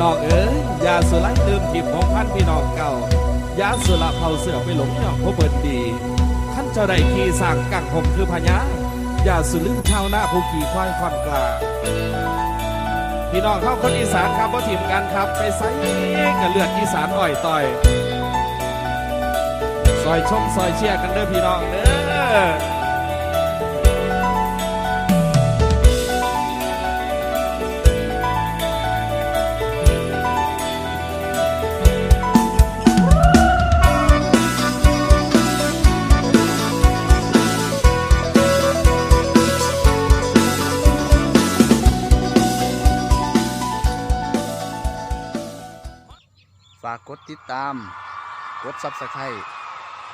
น้องเอ๋ยยาสุไลลืมทิพของพันพี่น้องเก่ายาสุละเผาเสือไปหลงย่องพบเบิดดีท่านเจ้าได้ขี่สร้างกังผมคือพญายาสุลืมชาวนาผู้ขี่ควายความกลาพี่น้องเข้าคนอีสานครับว่าทีมกันครับไปไซกับเลือดอีสานอ่อยต่อยซอยชมซอยเชียร์กันเด้อพี่น้องเด้อากกดติดตาม กดซับสไครต์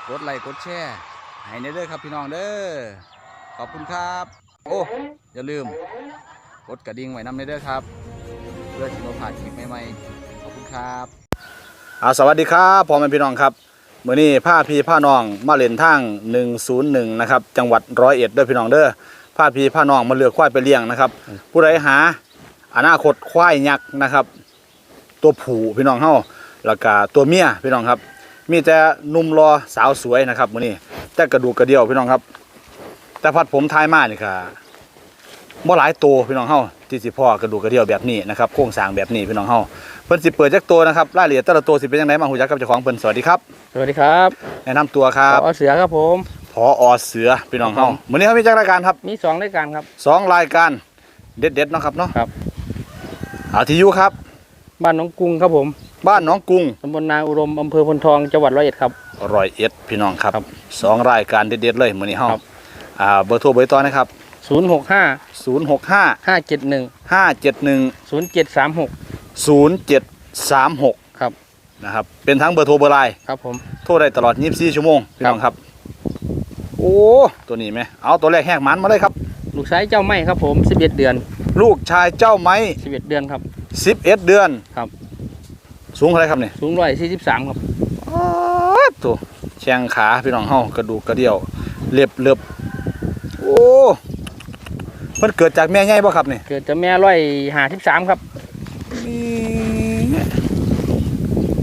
กดไลค์กดแชร์ให้ในเด้อครับพี่น้องเด้อขอบคุณครับ โอ้อย่าลืม กดกระดิ่งไว้นำในเด้อครับ เพื่อที่เราผ่านคลิปใหม่ๆขอบคุณครับอาสวัสดีครับพ่อแม่พี่น้องครับมื้อนี้ผ้าพีผ้าน้องมาเล่นทาง 101 นะครับ จังหวัดร้อยเอ็ดด้อพี่น้องเด้อผ้าพีผ้าน้องมาเลือกควายไปเลี้ยงนะครับ ผู้ใดหาอนาคตควายยักษ์นะครับ ตัวผู้พี่น้องเฮา แล้วก็ตัวเมียพี่น้องครับ มีแต่หนุ่มรอสาวสวยนะครับมื้อนี้แต่กระดูกกระเดี่ยวพี่น้องครับ แต่พัดผมทายมานี่ค่ะบ่หลายตัวพี่น้องเฮาที่สิพ่อกระดูกกระเดี่ยวแบบนี้นะครับโครงสร้างแบบนี้พี่น้องเฮาเพิ่นสิเปิดจักตัวนะครับรายละเอียดแต่ละตัวสิเป็นจังไดมาฮู้จักกับเจ้าของเพิ่นสวัสดีครับสวัสดีครับแนะนำตัวครับขอเสือครับผม พออเสือพี่น้องเฮามื้อนี้เฮามีจักรายการครับมีสองรายการครับสองรายการเด็ดๆเนาะครับเนาะครับเอาที่อยู่ครับ บ้านหน้องกรุงครับผม บ้านหน้องกรุงตำบลนาอุดมอำเภอพนทองจังหวัดร้อยเอ็ดครับร้อยเอ็ดพี่น้องครับครับสองรายการเด็ดๆเลยมื้อนี้เฮาครับอ่าเบอร์โทรเบอร์ต่อนะครับศูนย์หกห้า065ห้าเจ็ดหนึ่ง571ศูนย์เจ็ดสามหก0736ครับนะครับเป็นทั้งเบอร์โทรเบอร์ไลน์ครับผมโทรได้ตลอด24ชั่วโมงพี่น้องครับ โอ้ตัวนี้ไหมเอาตัวแรกแหกหมันมาเลยครับ ลูกชายเจ้าไม่ครับผมสิบเอ็ดเดือน ลูกชายเจ้าไม้สิบเอ็ดเดือนครับ11เดือนครับ สูงเท่าไหรครับเนี่ยสูงร้อยสี่สิบสามครับตัวแข้งขาพี่น้องเฮากระดูกกระเดี่ยวเล็บเล็บโอ้มันเกิดจากแม่ใหญ่ป่ะครับนี่เกิดจากแม่ร้อยห้าสิบสามครับ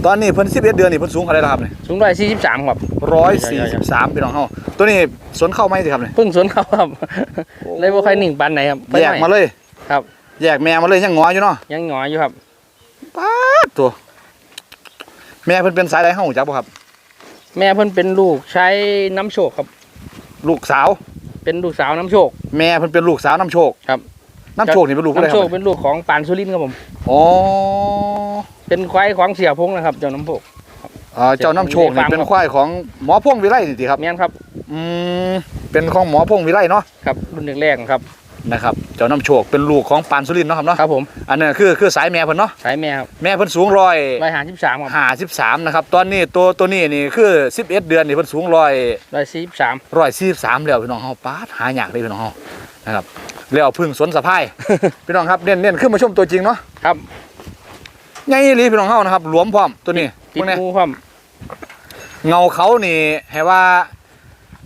ตอนนี้เพิ่น11เดือนนี่เพิ่นสูงเท่าไหรแล้วครับนี่สูงร้อยสี่สิบสามครับ143พี่น้องเฮาตัวนี้สวนเข้าไหมสิครับนี่เพิ่งสวนเขาครับเลยบ่ค่อยหนึ่งปันไหนครับไปแยกหน่อยมาเลยครับ แยกแม่มาเลยยังงออยู่เนาะยังหงออยู่ครับป๊าดตัว แม่เพิ่นเป็นสายใดเฮาจักบ่ครับ แม่เพิ่นเป็นลูกใช้น้ำโชคครับ ลูกสาว เป็นลูกสาวน้ำโชค แม่เพิ่นเป็นลูกสาวน้ำโชคครับ น้ำโชคนี่เป็นลูกอะไรน้ำคโชรัคบเป็นลูกของปานสุรินทร์ครับผม อ๋อเป็นควายของเสียพงนะครับ เจ้าน้ำโชคเอ่อเจ้าน้ำโชคนี่ฟาร์มเป็นควายของหมอพงวิไลนี่ติครับแม่นครับ อืมเป็นของหมอพงวิไลเนาะครับ รุ่นแรกๆครับ นะครับเจ้าน้ำโชคเป็นลูกของปานสุรินทร์เนาะครับเนาะครับผมอันนั้นคือคือสายแม่เพิ่นเนาะสายแม่ครับแม่เพิ่นสูงร้อยร้อยห้าสิบสามครับห้าสิบสามนะครับตอนนี้ตัวตัวนี้นี่คือสิบเอ็ดเดือนนี่เพิ่นสูงร้อยร้อยสี่สิบสามร้อยสี่สิบสามแล้วพี่น้องเฮาป๊าดหายากเลยพี่น้องเฮานะครับแล้วพึ่งสวนสะพายพี่น้องครับเน้นเน้นขึ้นมาชมตัวจริงเนาะครับใหญ่อีหลีพี่น้องเฮานะครับหลวมพร้อมตัวนี้ติพดวกนี้งูครับเงาเขานี่ให้ว่า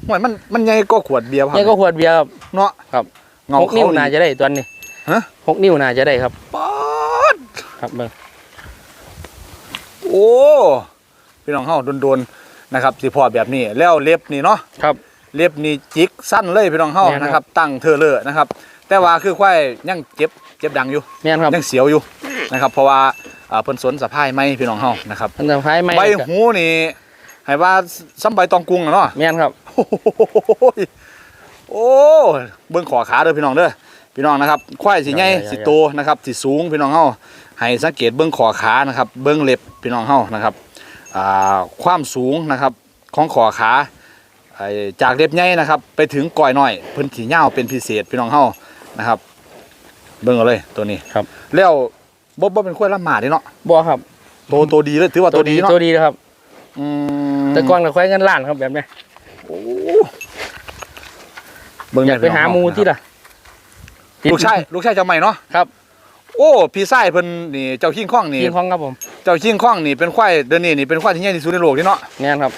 ห่วยมันมันใหญ่ก็ขวดเบียร์ครันี่ก็ขวดเบียร์ครับเนาะครับ เงาหกเขานิ้วนี่น่าจะได้ตัวนี้ฮะหกนิ้วน่าจะได้ครับป๊าดครับเบิ่งโอ้พี่น้องเฮาโดนๆนะครับสิพอแบบนี้แล้วเล็บนี่เนาะครับ เล็บนี่จิกสั้นเลยพี่น้องเฮาแม่นครับนะครับ ตั้งเธอเลอะนะครับ แต่ว่าคือควายยังเจ็บเจ็บดังอยู่แม่นครับยังเสียวอยู่นะครับ เพราะว่าอ่าเพิ่นสนสะพายไหมพี่น้องเฮานะครับมันจะคล้ายไหมใบหูนี่ให้ว่าซ้ำใบตองกุ้งอะเนาะแม่นครับ โอ้โหโอ้เบิ่งขอขาเด้อพี่น้องเด้อพี่น้องนะครับควายสิใหญ่สิโตนะครับสิสูงพี่น้องเฮาให้สังเกตเบิ่งขอขานะครับเบิ่งเล็บพี่น้องเฮานะครับอ่าความสูงนะครับของขอขาไอ้จากเล็บใหญ่นะครับ ไปถึงก่อยน้อยเพิ่นสิยาวเป็นพิเศษพี่น้องเฮานะครับ เบิ่งเอาเลยตัวนี้ครับ แล้วบ่บ่เป็นควายละหมาดเด้เนาะบัวครับโตโตดีเลยถือว่าโตดีเนาะตัวดีนะครับอืมแต่ก่อนกับควายเงินล้านครับแบบนี้โอ้เบิ่งอยากไปหาหมูที่ล่ะติดลูกชายลูกชายเจ้าใหม่เนาะครับ โอ้พี่ชายเพิ่นนี่เจ้าขิงข้องนี่ยิงของครับผมเจ้าขิงข้องนี่เป็นควายเดินนี่นี่เป็นควายที่ใหญ่ที่สุดในโลกนี่เนาะแม่นครับ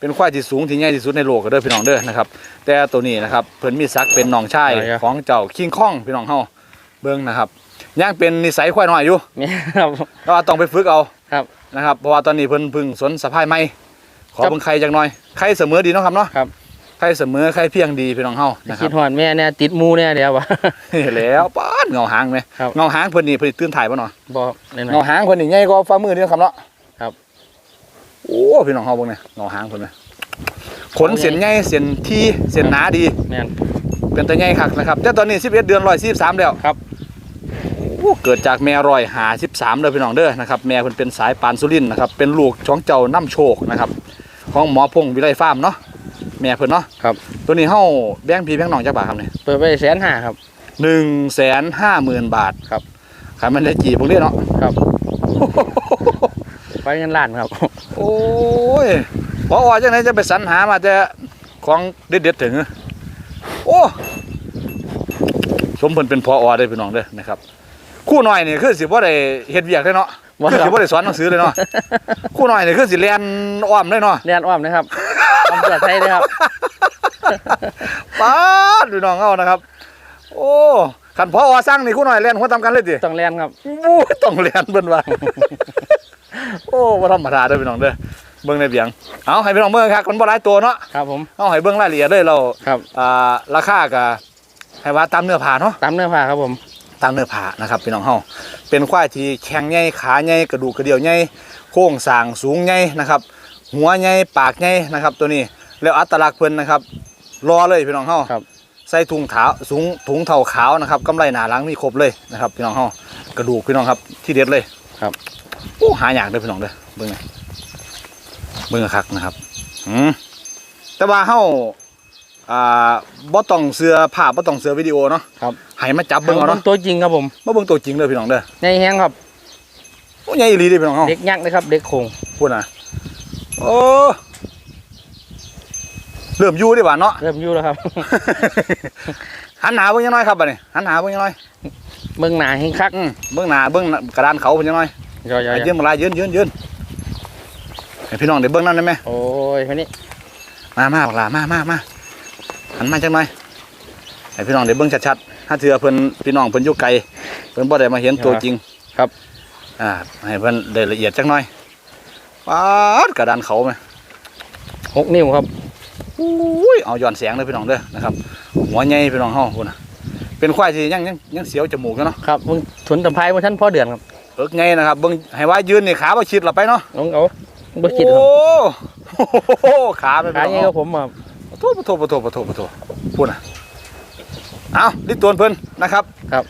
เป็นควายที่สูงที่ใหญ่ที่สุดในโลกก็เด้อพี่น้องเด้อนะครับแต่ตัวนี้นะครับเพิ่นมีศักดิ์เป็นน้องชายใช่ครับของเจ้าขิงข้องพี่น้องเฮาเบิ่งนะครับยังเป็นนิสัยควายน้อยอยู่แม่ครับแต่ว่าต้องไปฝึกเอาครับนะครับเพราะว่าตอนนี้เพิ่นเพึ่งสนสะพายไม่ขอครับเบิ่งไข่จักหน่อยไข่เสมอดีเนาะครับเนาะครับ ไข่เสมอไข่เพียงดีพี่น้องเฮานะคคิรัดบหอนแม่เนี่ยติดหมูเนี่ยเดี๋ยววะเห็นแล้วป้าดเงาหางไหมครับ เงาหางเพิ่นนี่เพิ่นตื่นถ่ายบ่เนาะบอกหน่อยเงาหางเพิ่นนี่ใหญ่กว่าฝ่ามือนี่นะครับเนาะครับโอ้พี่น้องเฮาเบิ่งเนี่ยเงาหางเพิ่นไหมขนเส้นใหญ่เส้นที่เส้นหนาดีแม่นเป็นตาใหญ่คักนะครับแต่ตอนนี้11เดือน143แล้วครับ โอ้เกิดจากแม่รอยหา13เด้อพี่น้องเด้อนะครับแม่เพิ่นเป็นสายปานสุรินทร์นะครับเป็นลูกของเจ้าน้ำโชคนะครับของหมอพงศ์วิไลฟาร์มเนาะ แม่เพิ่นเนาะครับ ตัวนี้เฮาแบ่งพี่แบ่งน้องจักบาทครับเนี่ยเปิดไปแสนห้าครับ หนึ่งแสนห้าหมื่นบาทครับ ขายมันได้จีบพวกนี้เนาะ ครับ ไปเงินล้านครับ โอ้ยพอว่าจังไหนจะไปสรรหามาแต่ของเด็ดๆถึงโอ้สมเพิ่นเป็นพออได้อพี่น้องเด้อนะครับครู่น้อยนี่คือสิบ่ได้เฮ็ดเวียกเลยเนาะบ่คือครัสิบบ่ได้สอนหนังสือเลยเนาะครู่น้อยนี่คือสิเรียนอ้อมเลยเนาะ เรียนอ้อมนะครับ อ้อมเสือไทยเลยครับป๊าดพี่น้องเอานะครับ โอ้คันพออสร้างนี่ครู่น้อยเรียนหัวตามกันเลยติต้องเรียนครับโอ้ยต้องเรียนเบิ่นว่าโอ้บ่ธรรมดาเด้อพี่น้องเด้อเบิ่งในเบียงเอาให้พี่น้องเบิ่งครับมันบ่หลายตัวเนาะครับผมเอาให้เบิ่งรายละเอียดเลยเราครับอ่าราคาก็ให้ว่าตามเนื้อผ้าเนาะตามเนื้อผ้าครับผมตามเนื้อผ้านะครับพี่น้องเฮาเป็นควายที่แข็งใหญ่ขาใหญ่กระดูกกระเดี่ยวใหญ่โครงสร้างสูงใหญ่นะครับ หัวใหญ่ปากใหญ่นะครับ ตัวนี้แล้วอัตลักษณ์เพิ่นนะครับ รอเลยพี่น้องเฮาครับ ใส่ถุงขาวสูงถุงเท้าขาวนะครับกำไรหนาหลังมีครบเลยนะครับพี่น้องเฮากระดูกพี่น้องครับที่เด็ดเลยครับโอ้หายากเด้อพี่น้องเด้อเบิ่งไงเบิ่งคักนะครับอืมแต่ว่าเฮาอ่าบ่ต้องเสื้อผ้าบ่ต้องเสื้อวิดีโอเนาะครับ ให้มาจับเบิ่งเอาเนาะตัวจริงครับผมมาเบิ่งตัวจริงเด้อพี่น้องเด้อในแห้งครับโอ้ใหญ่อีหลีเด้อพี่น้องเฮาเด็กยักษ์นะครับ เด็กโคงพูดน่ะ โอ้เริ่มอยู่เด้หว่าเนาะ เริ่มอยู่แล้วครับ หันหน้าเบิ่งจังน้อยครับบัดนี้หันหน้าเบิ่งจังน้อยเบิ่งหนาแห้งคักอืมเบื้องหน้าเบื้องกระดานเขาเป็นยังไงยอยยืนมาลายยืนยืนยืนให้พี่น้องได้เบื้องนั้นได้ไหมโอ้ยมานี่มามาบักหลามามามาหันมาจังหน่อยให้พี่น้องได้เบื้องชัดๆถ้าเถื่อเพิ่นพี่น้องเพิ่นอยู่ไกลเพิ่นบ่ได้มาเห็นตัวจริงครับ อ่าให้เพิ่นได้ละเอียดจักหน่อย ป๊าดกระดานเขาไหมหกนิ้วครับอุ้ยเอาย้อนแสงเลยพี่น้องเด้อนะครับหัวใหญ่พี่น้องเฮาพุ่นน่ะเป็นควายที่ยังยังยังเสียวจมูกอยู่เนาะครับเบิ่งทุนตำไพ่บนท่านพ่อเดือนครับเอิกไงนะครับเบิ่งให้ว่ายืนนี่ขาบ่ชิดหลับไปเนาะน้องเอาบ่คิดคโอ้รับโหขาเป็นขายพี่ยังน้องกับผมครับปะโทปะโทปะโทปะโทปะโทพูดนะเอาดิตัวเพิ่นนะครับครับ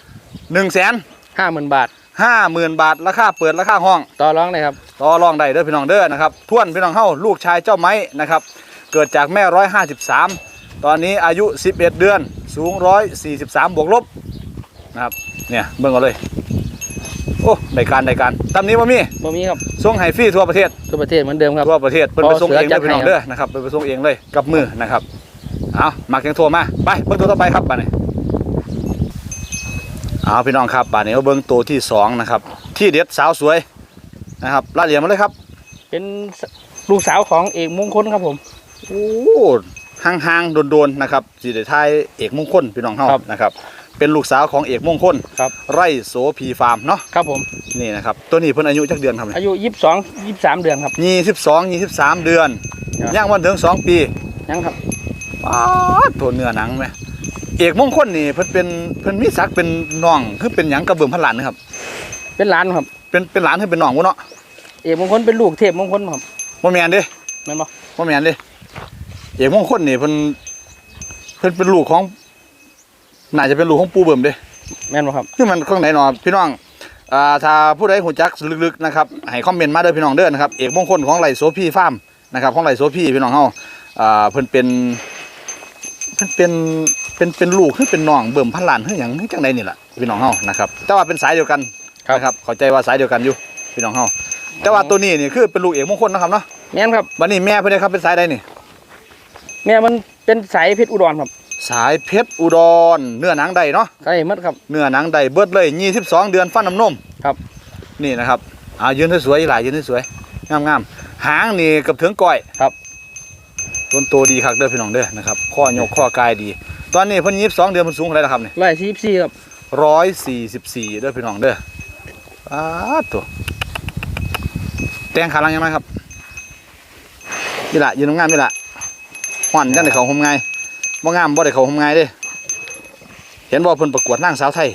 หนึ่งแสนห้าหมื่นบาท ห้าหมื่นบาทราคาเปิดราคาห้อง ต่อร้องเลยครับ ต่อรองได้เด้อพี่น้องเด้อนะครับท่วนพี่น้องเฮาลูกชายเจ้าไม้นะครับ เกิดจากแม่ร้อยห้าสิบสามตอนนี้อายุ 11 เดือน สูงร้อยสี่สิบสามบวกลบนะครับเนี่ยเบิ่งเอาเลย โอ้ได้การได้การตำนี้ว่ามีบ่มีครับส่งให้ฟรีทั่วประเทศทั่วประเทศเหมือนเดิมครับ ทั่วประเทศเพิ่นไปส่งเองพอเสือจัเด้อดพี่น้องให้เด้อนะครับเพิ่นไปส่งเองเลยกับมือนะครับเอามาเกียงโทรมาไปเบิ่งตัวต่อไปครับบาดนี้ เอาพี่น้องครับบาดนี้เอาเบิ่งตัวที่สองนะครับ ที่เด็ดสาวสวยนะครับรายละเอียดมาเลยครับ เป็นลูกสาวของเอกมงคลครับผมโอ้ห่างๆโดนๆนะครับสิได้ทายเอกมงคลพี่น้องเฮาครับนะครับ เป็นลูกสาวของเอกมงคลครับ ไร่โสพีฟาร์มเนาะครับผมนี่นะครับตัวนี้เพิ่นอายุจักเดือนครับอายุยี่สิบสองยี่สิบสามเดือนครับยี่สิบสองยี่สิบสามเดือนครับย่างวันถึงสองปียังครับป๊าดตัวเนื้อหนังไหม เอกมงคลนี่เพิ่นเป็นเพิ่นมีศักดิ์เป็นน้องคือเป็นหยังกระเบื้องพันหลานนะครับ เป็นหลานครับ เป็นเป็นหลานคือเป็นน้องวะเนาะเอกมงคลเป็นลูกเทพมงคลครับบ่แม่นเด้แม่นบ่บ่แม่นเด้เอกมงคลนี่เพิ่นเพิ่นเป็นลูกของน่าจะเป็นลูกของปู่เบิ่มเด้แม่นบ่ครับคือมันข้างไหนเนาะพี่น้องอ่าถ้าผู้ใดหูจักลึกๆนะครับให้คอมเมนต์มาเด้อพี่น้องเด้อนะครับเอกมงคลของไรโซพีฟาร์มนะครับของไรโซพีพี่น้องเฮาอ่าเพิ่นเป็นเพิ่นเป็น เป็นเป็นลูกคือเป็นน้องเบิ่มพันล้านคือหยังคือจังไดนี่ล่ะพี่น้องเฮานะครับแต่ว่าเป็นสายเดียวกันนะครับเข้าใจว่าสายเดียวกันอยู่พี่น้องเฮาแต่ว่าตัวนี้นี่คือเป็นลูกเอกมงคลนะครับเนาะแม่นครับบัดนี้แม่เพิ่นได้ครับเป็นสายใดนี่ แม่มันเป็นสายเพชรอุดรครับสายเพชรอุดรเนื้อหนังใดเนาะสายมัดครับ เนื้อหนังใดเบิดเลย22 เดือนฟันน้ำนมครับ นี่นะครับอ่ายืนสวยๆหลายยืนสวยๆงามๆหางนี่เกับถึงก้อยครับ ต้นโตดีคักเด้อพี่น้องเด้อนะครับข้อยกข้อกายดี ตอนนี้เพิ่น22เดือนเพิ่นสูงเท่าไหร่ล่ะครับนี่ร้อยสี่สี่ครับร้อยสี่สิบสี่เด้อพี่น้องเด้ออ้าดตัวแต่งขาหลังยังไงครับนี่ละยืนงามนี่ละห่อนจังได้เขาหมไงบ่งามบ่ได้เขาหมไงเด้เห็นบ่เพิ่นประกวดนางสาวไทย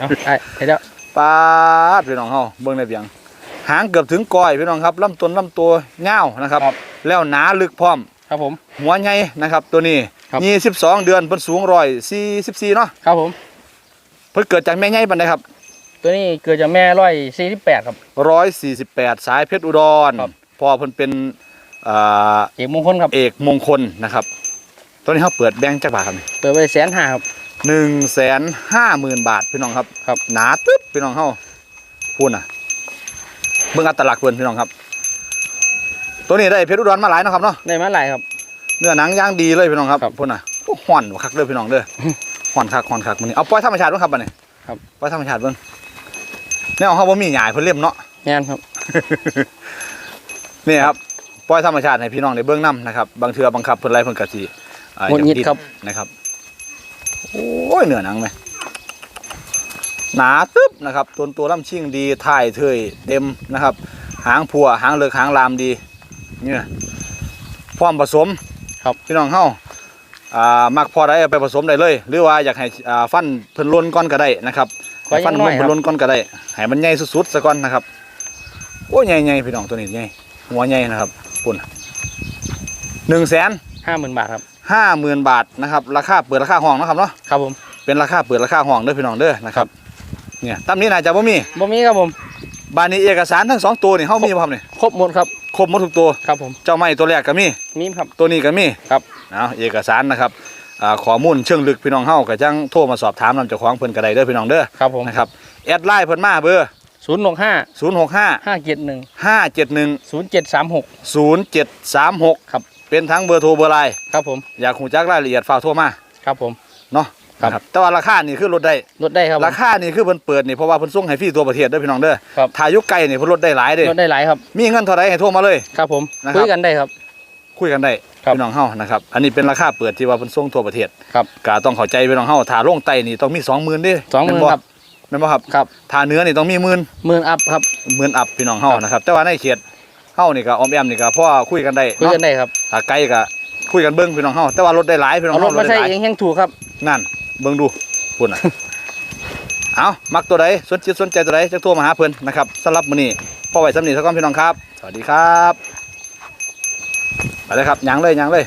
เอาไอ้ไอ้เดี๋ยวปาดพี่น้องเฮาเบิ่งได้เพียงหางเกือบถึงก้อยพี่น้องครับลำต้นลำตัวยาวนะครับ แล้วหนาลึกพร้อม ครับผม หัวใหญ่นะครับตัวนี้ ครับ ยี่สิบสองเดือนเพิ่นสูงร้อยสี่สิบสี่เนาะครับผม เพิ่นเกิดจากแม่ใหญ่ปานใดครับตัวนี้เกิดจากแม่ร้อยสี่สิบแปดครับ ร้อยสี่สิบแปดสายเพชรอุดรครับพอเพิ่นเป็นอ่าเอกมงคลครับ เอกมงคลนะครับตัวนี้เขาเปิดแบงค์จักบาทครับเปิดไปแสนห้าครับ หนึ่งแสนห้าหมื่นบาทพี่น้องครับครับ หนาตึ๊บพี่น้องเฮาพูดน่ะเบิ่งอัตลักษณ์เพิ่นพี่น้องครับ ตัวนี้ได้เพชรอุดรมาหลายเนาะครับเนาะได้มาหลายครับ เนื้อหนังย่างดีเลยพี่น้องครับครับพูดน่ะโอ้ห่อนคักเด้อพี่น้องเด้อห่อนคักห่อนคักมื้อนี้เอาปล่อยธรรมชาติเบิ่งครับบัดนี้ครับ ปล่อยธรรมชาติเบิ่งแนวเฮาบ่มีหยายเพิ่นเล่มเนาะ แม่นครับ นี่ครับปล่อยธรรมชาติให้พี่น้องได้เบิ่งนํนะครับบางเทื่อบังคับเพิ่นไล่เพิ่นก็สิอ่าหงุดหงิดอยากครับ นะครับโอ้ยเนื้อหนังไหมหนาตึ๊บนะครับตัวตัวลำชิ่งดีถ่ายเทยเต็มนะครับ หางพัวหางเลือกหางลามดีเนี่ยพร้อมผสม ครับพี่น้องเฮาอ่ามักพอได้เอาไปผสมได้เลย หรือว่าอยากให้อ่าฟันเพิ่นล้นก้อนก็ได้นะครับขอให้ฟัยังน้อยเพิ่ครับนล้นก้อนก็ได้ให้มันใหญ่สุดๆซะก่อนนะครับโอ้ยใหญ่ๆพี่น้องตัวนี้ใหญ่หัวใหญ่นะครับปุ่นหนึ่งแสนห้าหมื่นบาทครับ ห้าหมื่นบาทนะครับราคาเปิดราคาห้องเนาะครับเนาะครับผมเป็นราคาเปิดราคาห้องเด้อพี่น้องเด้อนะครับเนี่ยตามนี้น่าจะบ่มีบ่มีครับผม บานนี้เอกสารทั้งสองตัวนี่เฮามีบ่ครับนี่ครบหมดครับ ครบหมดทุกตัว ครับผมเจ้าไม้ตัวแรกก็มีมีครับ ตัวนี้ก็มีครับเอาเอกสารนะครับอ่าข้อมูลเชิงลึกพี่น้องเฮาก็จังโทรมาสอบถามนำเจ้าของเพิ่นก็ได้เด้อพี่น้องเด้อครับผม นะครับแอดไลน์เพิ่นมาเบอร์ ศูนย์หกห้า065ห้าเจ็ดหนึ่ง571 ศูนย์เจ็ดสามหก 0736 ครับ เป็นทั้งเบอร์โทรเบอร์ไลน์ครับผม อยากฮู้จักรายละเอียดฝากโทรมาครับผม เนาะ ครับนะแต่ว่าราคานี่คือลดได้ลดได้ครับผมราคานี่คือเพิ่นเปิดนี่เพราะว่าเพิ่นส่งให้ฟรีตัวประเทศเด้อพี่น้องเด้อครับถ้าอยู่ไกลนี่เพิ่นลดได้หลายเด้ลดได้หลายครับ มีเงินเท่าไหร่ให้โทรมาเลย ครับผมนะครับ คุยกันได้ครับ คุยกันได้ครับพี่น้องเฮานะครับอันนี้เป็นราคาเปิดที่ว่าเพิ่นส่งทั่วประเทศครับก็ต้องเข้าใจพี่น้องเฮาถ้าลงใต้นี่ต้องมี20,000เด้สองหมื่นแบ่ครับแม่นบ่ครับครับถ้าเหนือนี่ต้องมีหมื่นหมื่นอัพครับ หมื่นอัพพี่น้องเฮาครับ นะครับแต่ว่าในเขตเฮานี่ก็ออมแอมนี่ก็พอคุยกันได้คุยเนาะ กันได้ครับถ้าไกลก็คุยกันเบิ่งพี่น้องเฮาแต่ว่าลดได้หลายพี่น้องเอารเฮาถลมาดใช้ได้หลายเองแห้งถูกครับนั่น เบิ่งดูพุ่นอะเอามักตัวใดสนจิตสนใจตัวใดจักโทรมาหาเพิ่นนะครับสำหรับมื้อนี้พอไว้สำนีสักก้อนพี่น้องครับ สวัสดีครับ ไปเลยครับยังเลยยังเลย